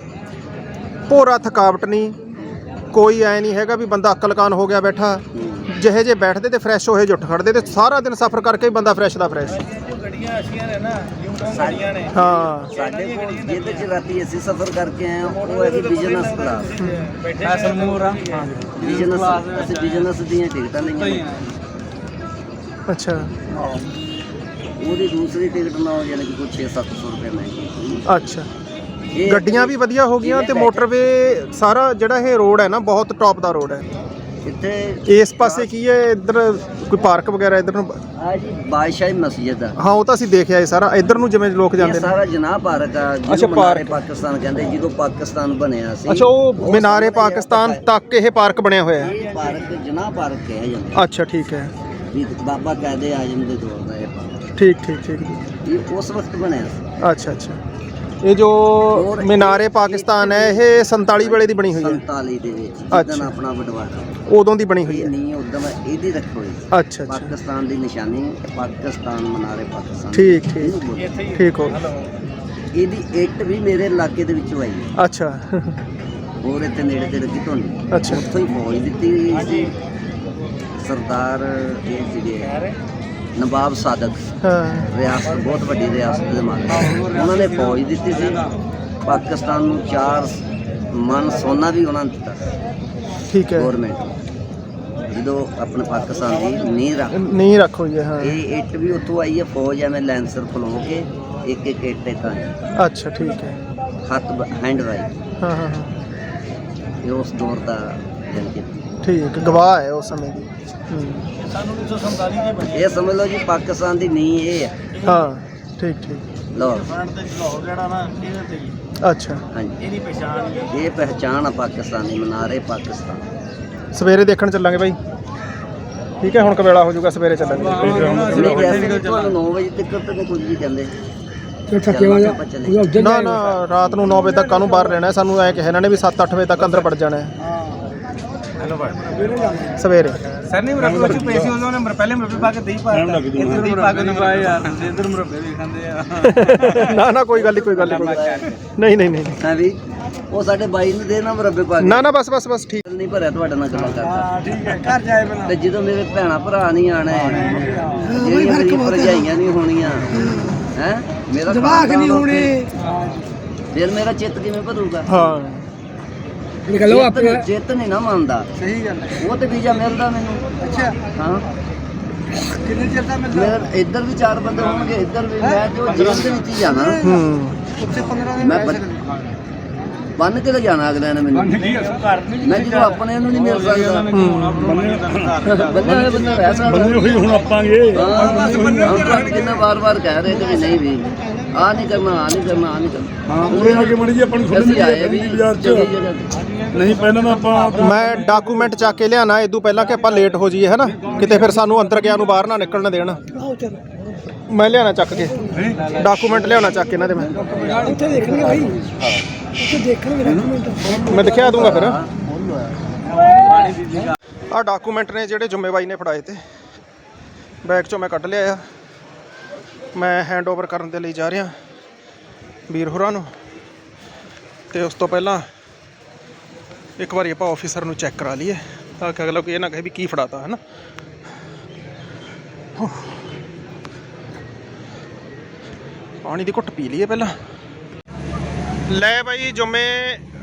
ਪੂਰਾ ਥਕਾਵਟ ਨਹੀਂ। ਕੋਈ ਐ ਨਹੀਂ ਹੈਗਾ ਵੀ ਬੰਦਾ ਅਕਲਕਾਨ ਹੋ ਗਿਆ ਬੈਠਾ। ਜਿਹੇ ਜੇ ਬੈਠਦੇ ਤੇ ਫਰੈਸ਼ ਹੋਏ ਜੁੱਠ ਖੜਦੇ ਤੇ ਸਾਰਾ ਦਿਨ ਸਫ਼ਰ ਕਰਕੇ ਹੀ ਬੰਦਾ ਫਰੈਸ਼ ਦਾ ਫਰੈਸ਼ ਸਾਡੀਆਂ ਨੇ ਹਾਂ। ਸਾਡੇ ਕੋਲ ਜਿਹਦੇ ਚ ਰਾਤੀ ਅਸੀਂ ਸਫ਼ਰ ਕਰਕੇ ਆਏ ਹਾਂ, ਉਹ ਹੈਗੀ ਬਿਜ਼ਨਸ ਕਲਾਸ ਮੈਂ ਸਮੂਹ ਰਾਂ ਹਾਂ ਬਿਜ਼ਨਸ ਅਸੀਂ ਬਿਜ਼ਨਸ ਦੀਆਂ ਟਿਕਟਾਂ ਲਈਆਂ ਨੇ। ਅੱਛਾ। ਉਹਦੀ ਦੂਸਰੀ ਟਿਕਟ ਨਾਲ ਯਾਨੀ ਕਿ ਕੋਈ 6-700 ਰੁਪਏ ਮਹਿੰਗੀ। ਅੱਛਾ। ਗੱਡੀਆਂ ਵੀ ਵਧੀਆ ਹੋ ਗਈਆਂ ਤੇ ਮੋਟਰਵੇ ਸਾਰਾ ਜਿਹੜਾ ਇਹ ਰੋਡ ਹੈ ਨਾ ਬਹੁਤ ਟੌਪ ਦਾ ਰੋਡ ਹੈ। ਇੱਥੇ ਇਸ ਪਾਸੇ ਕੀ ਹੈ? ਇੱਧਰ ਕੋਈ ਪਾਰਕ ਵਗੈਰਾ ਇੱਧਰ ਨੂੰ? ਆ ਜੀ ਬਾਦਸ਼ਾਹੀ ਮਸਜਿਦ ਆ। ਹਾਂ ਉਹ ਤਾਂ ਅਸੀਂ ਦੇਖਿਆ ਇਹ ਸਾਰਾ। ਇੱਧਰ ਨੂੰ ਜਿਵੇਂ ਲੋਕ ਜਾਂਦੇ ਨੇ। ਸਾਰਾ ਜਨਾਹ ਪਾਰਕ ਆ ਅੱਛਾ, ਪਾਰਕ। ਪਾਕਿਸਤਾਨ ਕਹਿੰਦੇ ਜਦੋਂ ਪਾਕਿਸਤਾਨ ਬਣਿਆ ਸੀ। ਅੱਛਾ ਉਹ ਮਿਨਾਰੇ ਪਾਕਿਸਤਾਨ ਤੱਕ ਇਹ ਪਾਰਕ ਬਣਿਆ ਹੋਇਆ ਹੈ। ਪਾਰਕ ਜਨਾਹ ਪਾਰਕ ਕਿਹਾ ਜਾਂਦਾ। ਅੱਛਾ ਠੀਕ ਹੈ। ਵੀ ਬਾਬਾ ਕਾਇਦੇ ਆਜਮ ਦੇ ਦੌਰ ਦਾ ਇਹ ਪਾਰਕ ਠੀਕ ਠੀਕ ਠੀਕ। ਇਹ ਉਸ ਵਕਤ ਬਣਿਆ ਸੀ। ਅੱਛਾ ਅੱਛਾ। ਇਹ ਜੋ ਮਿਨਾਰੇ ਪਾਕਿਸਤਾਨ ਹੈ ਇਹ 47 ਵੇਲੇ ਦੀ ਬਣੀ ਹੋਈ ਹੈ। 47 ਦੇ ਵਿੱਚ। ਜਿੱਦਣ ਆਪਣਾ ਬਟਵਾਰਾ ਉਦੋਂ ਦੀ ਬਣੀ ਹੋਈ ਹੈ। ਨਹੀਂ ਉਦੋਂ ਇਹਦੀ ਰੱਖੋ ਹੋਈ ਅੱਛਾ ਅੱਛਾ। ਪਾਕਿਸਤਾਨ ਦੀ ਨਿਸ਼ਾਨੀ ਪਾਕਿਸਤਾਨ ਮਨਾਰੇ ਪਾਕਿਸਤਾਨ ਠੀਕ ਠੀਕ। ਠੀਕ ਹੋ। ਇਹਦੀ ਇੱਟ ਵੀ ਮੇਰੇ ਇਲਾਕੇ ਦੇ ਵਿੱਚੋਂ ਆਈ ਹੈ। ਅੱਛਾ। ਹੋਰ ਇੱਥੇ ਨੇੜੇ ਤੇੜੇ ਕਿਤੋਂ ਨਹੀਂ ਅੱਛਾ। ਉੱਥੋਂ ਹੀ ਫੌਜ ਦਿੱਤੀ ਹੋਈ ਸੀ। ਸਰਦਾਰ ਇਹ ਸੀਗੇ। ਨਵਾਬ ਸਾਦਕ। ਹਾਂ। ਰਿਆਸਤ ਬਹੁਤ ਵੱਡੀ ਰਿਆਸਤ ਦੇ ਮਾਲਕ ਉਹਨਾਂ ਨੇ ਫੌਜ ਦਿੱਤੀ ਸੀ। ਪਾਕਿਸਤਾਨ ਨੂੰ ਚਾਰ ਮਨ ਸੋਨਾ ਵੀ ਉਹਨਾਂ ਨੇ ਦਿੱਤਾ ਠੀਕ ਹੈ। ਗਵਰਨਮੈਂਟ ਜਦੋਂ ਆਪਣੇ ਪਾਕਿਸਤਾਨ ਦੀ ਨੀਂਹ ਰੱਖ ਨਹੀਂ ਰੱਖੋ ਜੀ ਹਾਂ ਇਹ ਇੱਟ ਵੀ ਉੱਥੋਂ ਆਈ ਹੈ। ਫੌਜ ਐਵੇਂ ਲੈਂਸਰ ਖਲੋ ਕੇ ਇੱਕ ਇੱਕ ਇੱਟ ਇਦਾਂ ਅੱਛਾ ਠੀਕ ਹੈ। ਹੱਥ ਹੈਂਡ ਰਾਈਟ ਹਾਂ ਹਾਂ ਹਾਂ। ਇਹ ਉਸ ਦੌਰ ਦਾ ਜਾਣੀ ਕਿ ਠੀਕ ਗਵਾਹ ਹੈ ਉਸ ਸਮੇਂ ਦੀ। ਹੂੰ। ਇਹ ਸਮਝ ਲਓ ਜੀ ਪਾਕਿਸਤਾਨ ਦੀ ਨੀਂਹ ਇਹ ਹੈ। ਹਾਂ ਠੀਕ ਠੀਕ। ਲਾਹੌਰ ਅੱਛਾ। ਹਾਂਜੀ। ਇਹਦੀ ਪਛਾਣ ਇਹ ਪਹਿਚਾਣ ਆ ਪਾਕਿਸਤਾਨੀ ਮਨਾਰੇ ਪਾਕਿਸਤਾਨ। ਸਵੇਰੇ ਦੇਖਣ ਚੱਲਾਂਗੇ ਬਾਈ। ਠੀਕ ਹੈ ਹੁਣ ਕਵੇਲਾ ਹੋ ਜਾਊਗਾ ਸਵੇਰੇ ਚੱਲਾਂਗੇ। ਨਹੀਂ ਵੈਸੇ ਤੁਹਾਨੂੰ 9 ਵਜੇ ਤੱਕ ਤਾਂ ਨਹੀਂ ਕੁਝ ਵੀ ਕਹਿੰਦੇ। ਤੇ ਵਾ ਜਾ ਨਾ ਨਾ ਰਾਤ ਨੂੰ 9 ਵਜੇ ਤੱਕ ਕਾਹਨੂੰ ਬਾਹਰ ਰਹਿਣਾ ਹੈ? ਸਾਨੂੰ ਐ ਕਿਹਾ ਇਹਨਾਂ ਨੇ ਵੀ 7-8 ਵਜੇ ਤੱਕ ਅੰਦਰ ਵੜ ਜਾਣਾ ਹੈ। ਸਵੇਰੇ। ਸਰ ਨਹੀਂ ਮੁਰੱਬੇ ਵਿੱਚ ਪੈਸੇ ਉਹਨਾਂ ਨੇ ਪਹਿਲੇ ਮੁਰੱਬੇ ਪਾ ਕੇ ਦਹੀਂ ਪਾ ਦਿੱਤਾ। ਇੱਧਰ ਦਹੀਂ ਪਾ ਕੇ ਨਹੀਂ ਪਾਏ ਯਾਰ ਇੱਧਰ ਮੁਰੱਬੇ ਵੀ ਖਾਂਦੇ ਆ। ਨਾ ਨਾ ਕੋਈ ਗੱਲ ਨਹੀਂ ਕੋਈ ਗੱਲ ਨਹੀਂ ਕੋਈ ਗੱਲ ਨਹੀਂ। ਨਹੀਂ ਨਹੀਂ ਨਹੀਂ। ਹਾਂ ਵੀ ਉਹ ਸਾਡੇ ਬਾਈ ਨੂੰ ਦੇ ਨਾ ਮੁਰੱਬੇ ਪਾ ਕੇ। ਨਾ ਨਾ ਬਸ ਬਸ ਬਸ ਠੀਕ। ਨਹੀਂ ਭਰਿਆ ਤੁਹਾਡੇ ਨਾਲ ਗੱਲਾਂ ਕਰਦਾ। ਠੀਕ ਹੈ ਘਰ ਜਾਏ ਬਣਾ ਤੇ ਜਦੋਂ ਮੇਰੇ ਭੈਣਾ ਭਰਾ ਨਹੀਂ ਆਣੇ ਜਿਹੜੀਆਂ ਮੇਰੀ ਭਰਜਾਈਆਂ ਨਹੀਂ ਹੋਣੀਆਂ ਹੈ? ਮੇਰਾ ਜਵਾਕ ਨਹੀਂ ਖਾਨਦਾਨ ਹੋਣੇ। ਉੱਥੇ, ਫਿਰ ਮੇਰਾ ਚਿੱਤ ਕਿਵੇਂ ਭਰੂਗਾ ਹਾਂ। ਨਿਕਲੋ ਚਿੱਤ- ਚਿੱਤ ਨਹੀਂ ਨਾ ਮੰਨਦਾ। ਸਹੀ ਗੱਲ ਹੈ। ਉਹ ਤੇ ਵੀਜ਼ਾ ਮਿਲਦਾ ਮੈਨੂੰ। ਅੱਛਾ। ਹਾਂ। ਕਿੰਨੇ ਚਿਰ ਦਾ ਮਿਲਦਾ? ਮੇਰੇ ਇੱਧਰ ਵੀ ਚਾਰ ਬੰਦੇ ਹੋਣਗੇ ਇੱਧਰ ਵੀ। ਮੈਂ ਜੋ ਜੇਲ੍ਹ ਦੇ ਵਿੱਚ ਹੀ ਜਾਣਾ। ਹੂੰ। ਉੱਥੇ 15 ਦਿਨ ਮੈਂ ਰਹਿ ਬੰ- ਸਕਦੇ। ਬੰਨ ਕੇ ਤਾਂ ਜਾਣਾ ਅਗਲੇ ਨੇ ਮੈਨੂੰ। ਮੈਂ ਜਦੋਂ ਆਪਣੇ ਨੂੰ ਨਹੀਂ ਮਿਲ ਸਕਦਾ। ਬੰਦੇ ਹੋਏ ਬੰਦੇ ਰਹਿ ਸਕਦਾ। ਬੰਦੇ ਹੋਈ ਹੁਣ ਆਪਾਂਗੇ ਹਾਂ ਕਿੰਨਾ ਵਾਰ-ਵਾਰ ਕਹਿ ਰਹੇ ਕਿ ਵੀ ਨਹੀਂ ਵੀ। ਆ ਨਹੀਂ ਕਰਨਾ ਆ ਨਹੀਂ ਕਰਨਾ ਆ ਨਹੀਂ ਕਰਨਾ। ਹਾਂ ਉਰੇ ਆ ਕੇ ਮੜੀ ਜੀ ਆਪਾਂ ਨੂੰ ਅਸੀਂ ਆਏ ਵੀ ਬਾਜ਼ਾਰ ਚ। ਚੰਗੀ ਜਗ੍ਹਾ ਤੇ। ਨਹੀਂ ਪਹਿਲਾਂ ਤਾਂ ਆਪਾਂ ਮੈਂ ਡਾਕੂਮੈਂਟ ਚੱਕ ਕੇ ਲਿਆਣਾ ਇਦੋਂ ਪਹਿਲਾਂ ਕਿ ਆਪਾਂ ਲੇਟ ਹੋ ਜਾਈਏ ਹਨਾ? ਕਿਤੇ ਫਿਰ ਸਾਨੂੰ ਅੰਦਰ ਗਿਆ ਨੂੰ ਬਾਹਰ ਨਾ ਨਿਕਲਣ ਦੇਣ। ਆਓ ਚਲੋ ਮੈਂ ਲਿਆਣਾ ਚੱਕ ਕੇ। ਡਾਕੂਮੈਂਟ ਲਿਆਉਣਾ ਚੱਕ ਕੇ ਇਹਨਾਂ ਦੇ ਮੈਂ। ਉੱਥੇ ਦੇਖਣਗੇ ਭਾਈ ਉੱਥੇ ਦੇਖਣਗੇ ਡਾਕੂਮੈਂਟ ਮੈਂ ਦਿਖਾ ਦੂੰਗਾ ਫਿਰ। ਆ ਡਾਕੂਮੈਂਟ ਨੇ ਜਿਹੜੇ ਜ਼ਿੰਮੇਵਾਰੀ ਨੇ ਫੜਾਏ ਤੇ। ਬੈਗ ਚੋਂ ਮੈਂ ਕੱਢ ਲਿਆ ਆ। ਮੈਂ ਹੈਂਡ ਓਵਰ ਕਰਨ ਦੇ ਲਈ ਜਾ ਰਿਹਾ ਵੀਰ ਹੋਰਾਂ ਨੂੰ। ਤੇ ਉਸ ਤੋਂ ਪਹਿਲਾਂ ਇੱਕ ਵਾਰੀ ਆਪਾਂ ਆਫੀਸਰ ਨੂੰ ਚੈੱਕ ਕਰਾ ਲਈਏ, ਤਾਂ ਕਿ ਅਗਲਾ ਕੋਈ ਇਹ ਨਾ ਕਹੇ ਵੀ ਕੀ ਫੜਾਤਾ ਹੈ ਨਾ ਪਾਣੀ ਦੀ ਘੁੱਟ ਪੀ ਲਈਏ ਪਹਿਲਾਂ। ਲੈ ਬਾਈ, ਜੁਮੇ,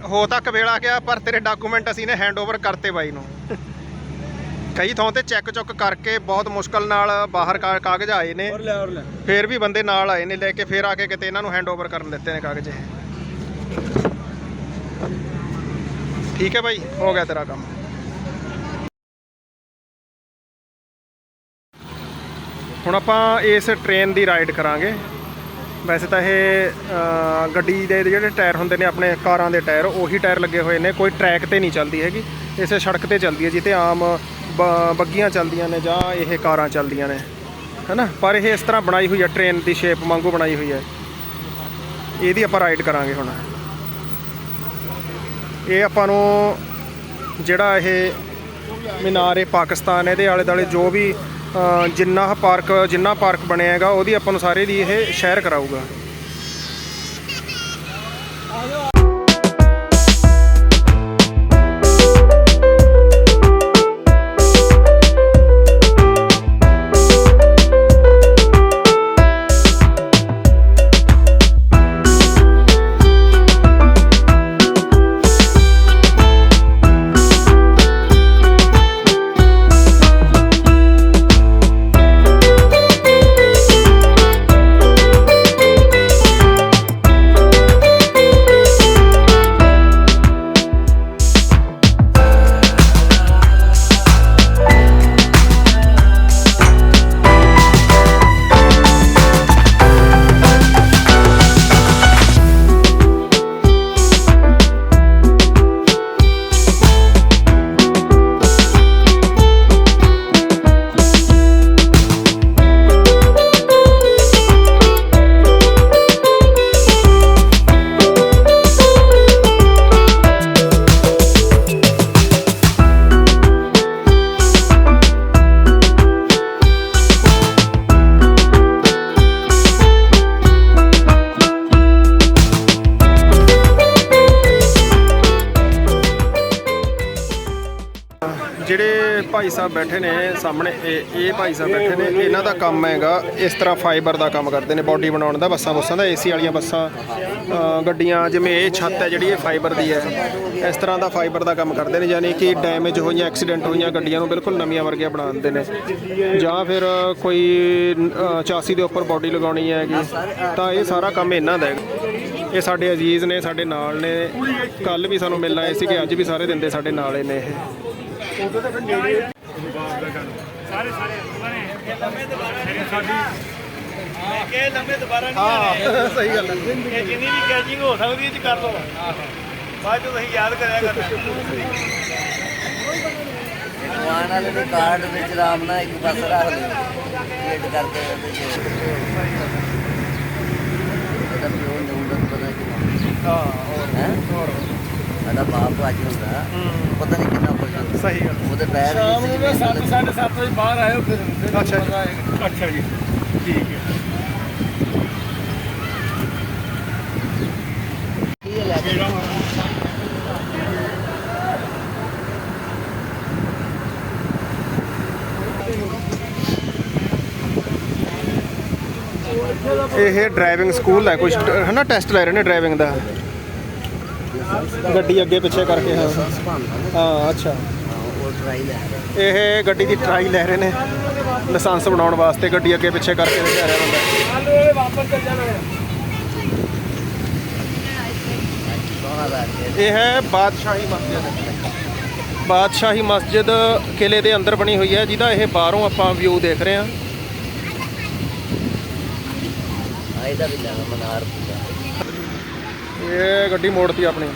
ਹੋ ਤੱਕ ਵੇਲਾ ਗਿਆ, ਪਰ ਤੇਰੇ ਡਾਕੂਮੈਂਟ ਅਸੀਂ ਨੇ ਹੈਂਡ ਓਵਰ ਕਰਤੇ ਬਾਈ ਨੂੰ। ਕਈ ਥਾਂ ਤੇ ਚੈੱਕ ਚੁੱਕ ਕਰਕੇ ਬਹੁਤ ਮੁਸ਼ਕਲ ਨਾਲ ਬਾਹਰ ਕਾ- ਕਾਗਜ਼ ਆਏ ਨੇ। ਫੇਰ ਵੀ ਬੰਦੇ ਨਾਲ ਆਏ ਨੇ ਲੈ ਕੇ ਫੇਰ ਆ ਕੇ ਕਿਤੇ ਇਹਨਾਂ ਨੂੰ ਹੈਂਡਓਵਰ ਕਰਨ ਦਿੱਤੇ ਨੇ ਕਾਗਜ਼ ਇਹ। ਠੀਕ ਹੈ ਬਾਈ ਹੋ ਗਿਆ ਤੇਰਾ ਕੰਮ। ਹੁਣ ਆਪਾਂ ਇਸ ਟ੍ਰੇਨ ਦੀ ਰਾਈਡ ਕਰਾਂਗੇ। ਵੈਸੇ ਤਾਂ ਇਹ ਅ, ਗੱਡੀ ਦੇ ਜਿਹੜੇ ਟਾਇਰ ਹੁੰਦੇ ਨੇ ਆਪਣੇ ਕਾਰਾਂ ਦੇ ਟਾਇਰ ਉਹੀ ਟਾਇਰ ਲੱਗੇ ਹੋਏ ਨੇ ਕੋਈ ਟਰੈਕ ਤੇ ਨਹੀਂ ਚੱਲਦੀ ਹੈਗੀ। ਇਸੇ ਸੜਕ ਤੇ ਚੱਲਦੀ ਹੈ ਜਿੱਤੇ ਆਮ ਬੱਗੀਆਂ ਚੱਲਦੀਆਂ ਨੇ ਜਾਂ ਇਹ ਕਾਰਾਂ ਚੱਲਦੀਆਂ ਨੇ, ਹੈਨਾ? ਪਰ ਇਹ ਇਸ ਤਰ੍ਹਾਂ ਬਣਾਈ ਹੋਈ ਹੈ, ਟ੍ਰੇਨ ਦੀ ਸ਼ੇਪ ਵਾਂਗੂ ਬਣਾਈ ਹੋਈ ਹੈ। ਇਹਦੀ ਆਪਾਂ ਰਾਈਡ ਕਰਾਂਗੇ ਹੁਣ। ਇਹ ਆਪਾਂ ਨੂੰ ਜਿਹੜਾ ਇਹ ਮੀਨਾਰ ਹੈ ਪਾਕਿਸਤਾਨ ਇਹਦੇ ਆਲੇ ਦੁਆਲੇ ਜੋ ਵੀ ਜਿੰਨਾ ਪਾਰਕ ਜਿੰਨਾ ਪਾਰਕ ਬਣਿਆ ਹੈਗਾ, ਉਹਦੀ ਆਪਾਂ ਨੂੰ ਸਾਰੇ ਦੀ ਇਹ ਸ਼ਹਿਰ ਕਰਾਊਗਾ। ਜਿਹੜੇ ਸਾਹਿਬ ਬੈਠੇ ਨੇ, ਸਾਹਮਣੇ ਇਹ ਇਹ ਭਾਈ ਸਾਹਿਬ ਬੈਠੇ ਨੇ, ਇਹਨਾਂ ਦਾ ਕੰਮ ਹੈਗਾ, ਇਸ ਤਰ੍ਹਾਂ ਫਾਈਬਰ ਦਾ ਕੰਮ ਕਰਦੇ ਨੇ ਬਾਡੀ ਬਣਾਉਣ ਦਾ, ਬੱਸਾਂ ਬੁੱਸਾਂ ਦਾ ਏਸੀ ਵਾਲੀਆਂ ਬੱਸਾਂ ਗੱਡੀਆਂ, ਜਿਵੇਂ ਇਹ ਛੱਤ ਹੈ ਜਿਹੜੀ ਇਹ ਫਾਈਬਰ ਦੀ ਹੈ, ਇਸ ਤਰ੍ਹਾਂ ਦਾ ਫਾਈਬਰ ਦਾ ਕੰਮ ਕਰਦੇ ਨੇ, ਯਾਨੀ ਕਿ ਡੈਮੇਜ ਹੋਈਆਂ ਐਕਸੀਡੈਂਟ ਹੋਈਆਂ ਗੱਡੀਆਂ ਨੂੰ ਬਿਲਕੁਲ ਨਵੀਆਂ ਵਰਗੀਆਂ ਬਣਾ ਦਿੰਦੇ ਨੇ। ਜਾਂ ਫਿਰ ਕੋਈ ਚਾਸੀ ਦੇ ਉੱਪਰ ਬਾਡੀ ਲਗਾਉਣੀ ਹੈਗੀ, ਤਾਂ ਇਹ ਸਾਰਾ ਕੰਮ ਇਹਨਾਂ ਦਾ ਹੈ ਇਹ ਸਾਡੇ ਅਜ਼ੀਜ਼ ਨੇ, ਸਾਡੇ ਨਾਲ ਨੇ ਕੱਲ ਵੀ ਸਾਨੂੰ ਮਿਲਣ ਆਏ ਸੀਗੇ ਅੱਜ ਵੀ ਸਾਰੇ ਦਿਨ ਦੇ ਸਾਡੇ ਨਾਲ ਹੀ ਨੇ ਇਹ। ਹਾਂ ਸਹੀ ਗੱਲ ਹੈ ਜਿੰਨੀ ਵੀ ਕੈਚਿੰਗ ਹੋ ਸਕਦੀ ਹੈ ਜੀ ਕਰ ਲਓ ਬਾਅਦ ਚ ਤੁਸੀਂ ਯਾਦ ਕਰਿਆ ਕਰਨਾ ਜਵਾਨ ਵਾਲੇ ਦੇ ਕਾਰਡ ਵਿੱਚ ਰਾਮ ਨਾਲ ਇੱਕ ਪਾਸੇ ਰੱਖ ਦੇ ਵੇਟ ਕਰਦੇ ਉਹਦੇ ਚ ਇਹਦਾ ਪਿਓ ਨੇ ਪਤਾ ਕਿ ਹਾਂ ਹੋਰ ਹੋਰ। ਸਾਡਾ ਬਾਪ ਅੱਜ ਹੁੰਦਾ ਪਤਾ ਨਹੀਂ ਕਿੰਨਾ ਹੋ ਜਾਂਦਾ ਸਹੀ ਗੱਲ। ਉਹਦੇ ਪੈਰ ਸ਼ਾਮ ਨੂੰ 7 7:30 ਵਜੇ ਬਾਹਰ ਆਇਓ ਫਿਰ ਅੱਛਾ ਜੀ। ਅੱਛਾ ਜੀ। ਠੀਕ ਹੈ। ਇਹ ਡਰਾਈਵਿੰਗ ਸਕੂਲ ਹੈ ਕੁਝ ਹਨਾ ਟੈਸਟ ਲੈ ਰਹੇ ਨੇ ਡਰਾਈਵਿੰਗ ਦਾ। ਗੱਡੀ ਅੱਗੇ ਪਿੱਛੇ ਕਰਕੇ ਹਾਂ। ਹਾਂ ਅੱਛਾ। ਇਹ ਗੱਡੀ ਦੀ ਟਰਾਈ ਲੈ ਰਹੇ ਨੇ। ਲਾਇਸੈਂਸ ਬਣਾਉਣ ਵਾਸਤੇ ਗੱਡੀ ਅੱਗੇ ਪਿੱਛੇ ਕਰਕੇ ਲਿਆ ਰਿਹਾ ਬੰਦਾ। ਇਹ ਹੈ ਬਾਦਸ਼ਾਹੀ ਮਸਜਿਦ। ਬਾਦਸ਼ਾਹੀ ਮਸਜਿਦ ਕਿਲੇ ਦੇ ਅੰਦਰ ਬਣੀ ਹੋਈ ਹੈ ਜਿਹਦਾ ਇਹ ਬਾਹਰੋਂ ਆਪਾਂ ਵਿਊ ਦੇਖ ਰਹੇ ਹਾਂ। ਵੀ ਮਨਾਰ ਇਹ ਗੱਡੀ ਮੋੜਤੀ ਆਪਣੀ।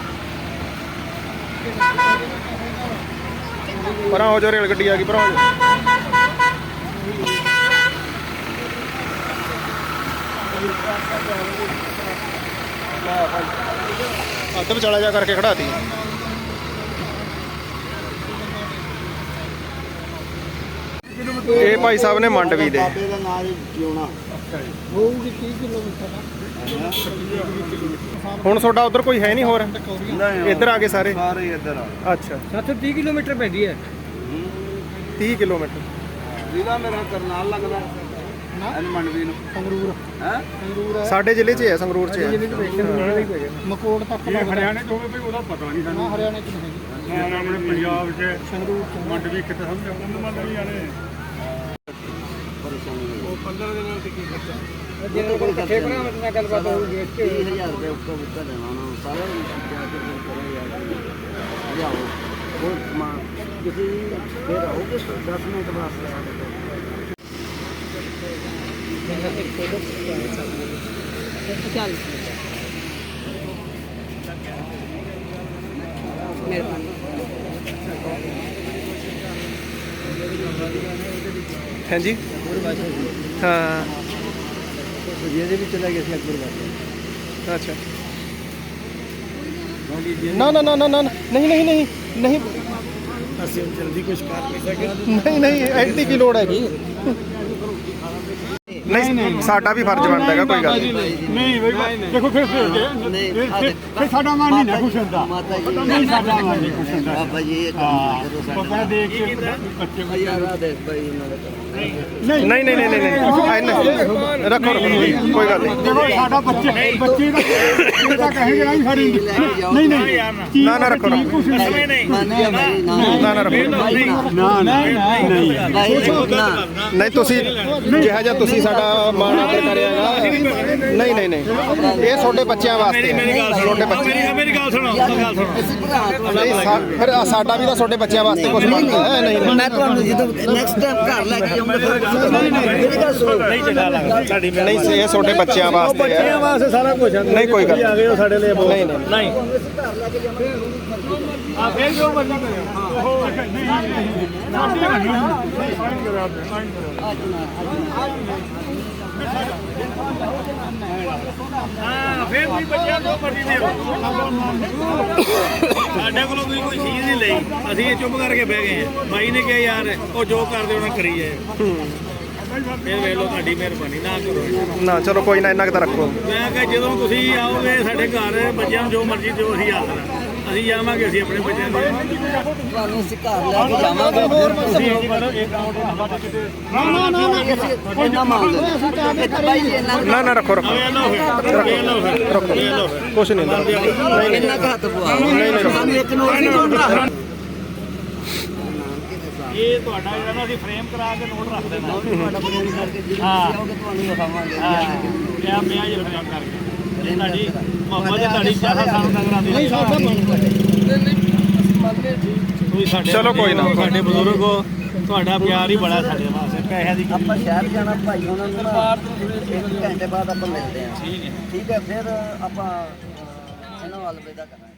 ਪਰਾਂ ਹੋ ਜਾ ਰੇਲ ਗੱਡੀ ਆ ਗਈ ਪਰਾਂ ਹੋ ਜਾ। ਅੱਧ ਵਿਚਾਲਾ ਜਾ ਕਰਕੇ ਖੜਾਤੀ। ਇਹ ਭਾਈ ਸਾਹਿਬ ਨੇ ਮੰਡਵੀ ਦੇ। ਦਾ ਨਾਲ ਜਿਉਣਾ। ਹੋਊਗੀ 30 ਕਿਲੋਮੀਟਰ। ਹੁਣ ਤੁਹਾਡਾ ਉਧਰ ਕੋਈ ਹੈ ਨਹੀਂ ਹੋਰ? ਇੱਧਰ ਆ ਗਏ ਸਾਰੇ? ਸਾਰੇ ਇੱਧਰ ਆ। ਅੱਛਾ। ਸਾਥੋਂ 30 ਕਿਲੋਮੀਟਰ ਪੈਂਦੀ ਹੈ। 30 ਕਿਲੋਮੀਟਰ। ਜ਼ਿਲ੍ਹਾ ਮੇਰਾ ਕਰਨਾਲ ਲੱਗਦਾ। ਮੰਡਵੀ ਨੂੰ। ਸੰਗਰੂਰ। ਹੈ? ਸੰਗਰੂਰ ਸਾਡੇ ਜ਼ਿਲ੍ਹੇ 'ਚ ਹੈ ਸੰਗਰੂਰ 'ਚ ਹੈ ਹੀ। ਮਕੋੜ ਤੱਕ ਲੱਗਦਾ। ਹਰਿਆਣੇ ਤੋਂ ਹੋਵੇ ਉਹਦਾ ਪਤਾ ਨਹੀਂ ਨਾ ਹਰਿਆਣੇ ਚ ਨਹੀਂ ਨਾ ਆਪਣੇ ਪੰਜਾਬ 'ਚ ਸੰਗਰੂਰ ਚ ਮੰਡ ਵੀ ਕਿਤੇ ਸਮਝ ਉਹਨੂੰ ਮੰਡ ਵੀ ਆਣੇ ਜੇ ਕੋਈ ਇਕੱਠੇ ਭਰਾ ਮੇਰੇ ਨਾਲ ਗੱਲਬਾਤ ਹੋਊਗੀ ਇੱਥੇ 30000 ਰੁਪਏ ਉੱਕਾ ਬੁੱਕਾ ਦੇਣਾ ਉਹਨਾਂ ਨੂੰ ਸਾਰਾ ਜਾ ਕੇ ਫਿਰ ਕਰੋ ਯਾਰ ਲਿਆਓ। ਹੋਰ ਸਮਾਨ ਤੁਸੀਂ ਫਿਰ ਆਓਗੇ 10 ਮਿੰਟ ਵਾਸਤੇ ਸਾਡੇ ਕੋਲ। ਚੱਲ ਹਾਂਜੀ। ਹਾਂ। ਜਿਹਦੇ ਵੀ ਚਲਾ ਗਿਆ ਸੀ ਅਕਬਰ ਬਾਦ ਅੱਛਾ ਨਾ ਨਾ ਨਾ ਨਾ ਨਾ ਨਹੀਂ ਨਹੀਂ ਨਹੀਂ ਨਹੀਂ ਅਸੀਂ ਜਲਦੀ ਕੁਝ ਕਰ ਨਹੀਂ ਸਕੇ ਨਹੀਂ ਨਹੀਂ ਐਡੀ ਕੀ ਲੋੜ ਹੈਗੀ ਨਹੀਂ ਸਾਡਾ ਵੀ ਫਰਜ਼ ਬਣਦਾ ਹੈਗਾ ਕੋਈ ਗੱਲ ਨਹੀਂ ਨਹੀਂ ਬਈ ਦੇਖੋ ਫਿਰ ਫਿਰ ਨਹੀਂ ਫਿਰ ਫਿਰ ਸਾਡਾ ਮਨ ਨਹੀਂ ਨਾ ਖੁਸ਼ ਹੁੰਦਾ ਮਾਤਾ ਜੀ ਨਹੀਂ ਸਾਡਾ ਮਨ ਨਹੀਂ ਖੁਸ਼ ਹੁੰਦਾ ਬਾਬਾ ਜੀ ਇਹ ਕੰਮ ਹਾਂ ਕਰੋ ਉਹ ਸਾਡਾ ਪਹਿਲਾਂ ਦੇਖ ਕੇ ਬੱਚੇ ਆ ਯਾਰ ਆ ਦੇਖ ਬਾਈ ਇਹਨਾਂ ਦਾ ਕੰਮ। ਨਹੀਂ ਨਹੀਂ ਨਹੀਂ ਨਹੀਂ ਨਹੀਂ ਨਹੀਂ ਰੱਖੋ ਰੱਖੋ ਕੋਈ ਗੱਲ ਨਹੀਂ ਦੇਖੋ ਸਾਡਾ ਬੱਚੇ ਬੱਚੇ ਦਾ ਤਾਂ ਕਹੇਗੇ ਨਹੀਂ ਸਾਡੀ ਨਹੀਂ ਨਹੀਂ ਨਾ ਨਾ ਰੱਖੋ ਗਿਆ ਬਾਈ ਨਾ ਨਾ ਰੱਖੋ ਨਾ ਨਾ ਨਹੀਂ ਨਹੀਂ ਤੁਸੀਂ ਜਿਹਾ ਜਿਹਾ ਤੁਸੀਂ ਸਾਡਾ ਮਾਣ ਆਦਰ ਕਰਿਆਗਾ ਨਹੀਂ ਨਹੀਂ ਨਹੀਂ ਇਹ ਤੁਹਾਡੇ ਬੱਚਿਆਂ ਵਾਸਤੇ ਤੁਹਾਡੇ ਬੱਚੇ ਮੇਰੀ ਗੱਲ ਸੁਣੋ ਗੱਲ ਸੁਣੋ ਨਹੀਂ ਫਿਰ ਸਾਡਾ ਵੀ ਤਾਂ ਤੁਹਾਡੇ ਬੱਚਿਆਂ ਵਾਸਤੇ ਕੁਝ ਬਣਦਾ ਹੈ ਨਹੀਂ ਨਹੀਂ ਮੈਂ ਤੁਹਾਨੂੰ ਜਦੋਂ ਨੈਕਸਟ ਟਾਈਮ ਘਰ ਲੈ ਕੇ ਨਹੀਂ ਚੰਗਾ ਲੱਗਦਾ। ਸਾਡੀ ਨਹੀਂ ਇਹ ਤੁਹਾਡੇ ਬੱਚਿਆਂ ਵਾਸਤੇ ਹੈ। ਵਾਸਤੇ ਸਾਰਾ ਕੁਝ ਨਹੀਂ ਕੋਈ ਗੱਲ ਆ ਗਏ ਉਹ ਸਾਡੇ ਲਈ ਬਹੁਤ। ਨਹੀਂ ਨਹੀਂ। ਨਹੀਂ। ਆ ਫੇਰ ਜੋ ਮਰਜ਼ੀ ਕਰਿਓ। ਉਹ ਨਹੀਂ ਨਹੀਂ ਸਾਈਨ ਕਰਾ ਦੇ ਸਾਈਨ ਕਰਾ ਹਾਂ ਫੇਰ ਵੀ ਬੱਚਿਆਂ ਤੋਂ ਮਰਜ਼ੀ ਦੇ ਸਾਡੇ ਕੋਲੋਂ ਕੋਈ ਕੋਈ ਚੀਜ਼ ਨਹੀਂ ਲਈ। ਅਸੀਂ ਇਹ ਚੁੱਪ ਕਰਕੇ ਬਹਿ ਗਏ ਹਾਂ। ਬਾਈ ਨੇ ਕਿਹਾ ਯਾਰ ਉਹ ਜੋ ਕਰਦੇ ਉਹਨਾਂ ਕਰੀ ਜਾਏ ਫੇਰ ਵੇਖ ਲਓ ਤੁਹਾਡੀ ਮਿਹਰਬਾਨੀ ਨਾ ਕਰੋ ਨਾ ਚਲੋ ਕੋਈ ਨਾ ਇੰਨਾ ਕੁ ਤਾਂ ਰੱਖੋ। ਮੈਂ ਕਿਹਾ ਜਦੋਂ ਤੁਸੀਂ ਆਓਗੇ ਸਾਡੇ ਘਰ ਬੱਚਿਆਂ ਨੂੰ ਜੋ ਮਰਜ਼ੀ ਦਿਓ ਅਸੀਂ ਹਾਜ਼ਰ ਹਾਂ। ਅਸੀਂ ਜਾਵਾਂਗੇ ਅਸੀਂ ਆਪਣੇ ਬੱਚਿਆਂ ਦੇ। ਤੁਹਾਨੂੰ ਅਸੀਂ ਘਰ ਲੈ ਕੇ ਜਾਵਾਂਗੇ। ਫਿਰ ਤੁਸੀਂ ਨਾ ਨਾ ਜੀ ਰੱਖੋ। ਰੱਖੋ। ਰੱਖੋ ਕੁਛ ਨਹੀਂ ਹੁੰਦਾ। ਇੰਨਾ ਕੁ ਹੱਥ ਪਵਾ ਸਾਨੂੰ ਇੱਕ ਨੋਟ ਨਹੀਂ ਦਿਓ ਇਹ ਤੁਹਾਡਾ ਜਿਹੜਾ ਨਾ ਅਸੀਂ ਫਰੇਮ ਕਰਾ ਕੇ ਨੋਟ ਰੱਖ ਦੇਣਾ। ਤੁਹਾਡਾ ਬਰੇਨ ਕਰਕੇ ਹਾਂ। ਆਓਗੇ ਤੁਹਾਨੂੰ ਵਿਖਾਵਾਂਗੇ। ਹਾਂ। ਕਿਆ ਪਿਆ ਜੇ ਫਰੇਮ ਕਰਕੇ। ਇਹ ਤੁਹਾਡੀ ਮੁਹੱਬਤ ਹੈ ਤੁਹਾਡੀ ਚਾਹ ਸਾਨੂੰ ਨਜ਼ਰ ਆਉਂਦੀ ਨਹੀਂ ਤੁਸੀਂ ਸਾਡੇ ਚਲੋ ਕੋਈ ਨਾ। ਸਾਡੇ ਬਜ਼ੁਰਗ ਹੋ ਤੁਹਾਡਾ ਪਿਆਰ ਹੀ ਬੜਾ ਸਾਡੇ ਵਾਸਤੇ ਪੈਸਿਆਂ ਦੀ ਆਪਾਂ ਸ਼ਹਿਰ ਜਾਣਾ ਭਾਈ ਉਹਨਾਂ ਨੂੰ ਨਾ ਇੱਕ ਘੰਟੇ ਬਾਅਦ ਆਪਾਂ ਮਿਲਦੇ ਹਾਂ। ਠੀਕ ਹੈ। ਠੀਕ ਹੈ ਫਿਰ ਆਪਾਂ ਅਹ, ਇਹਨਾਂ ਵੱਲ ਵਿਦਾ ਕਰਾਂਗੇ।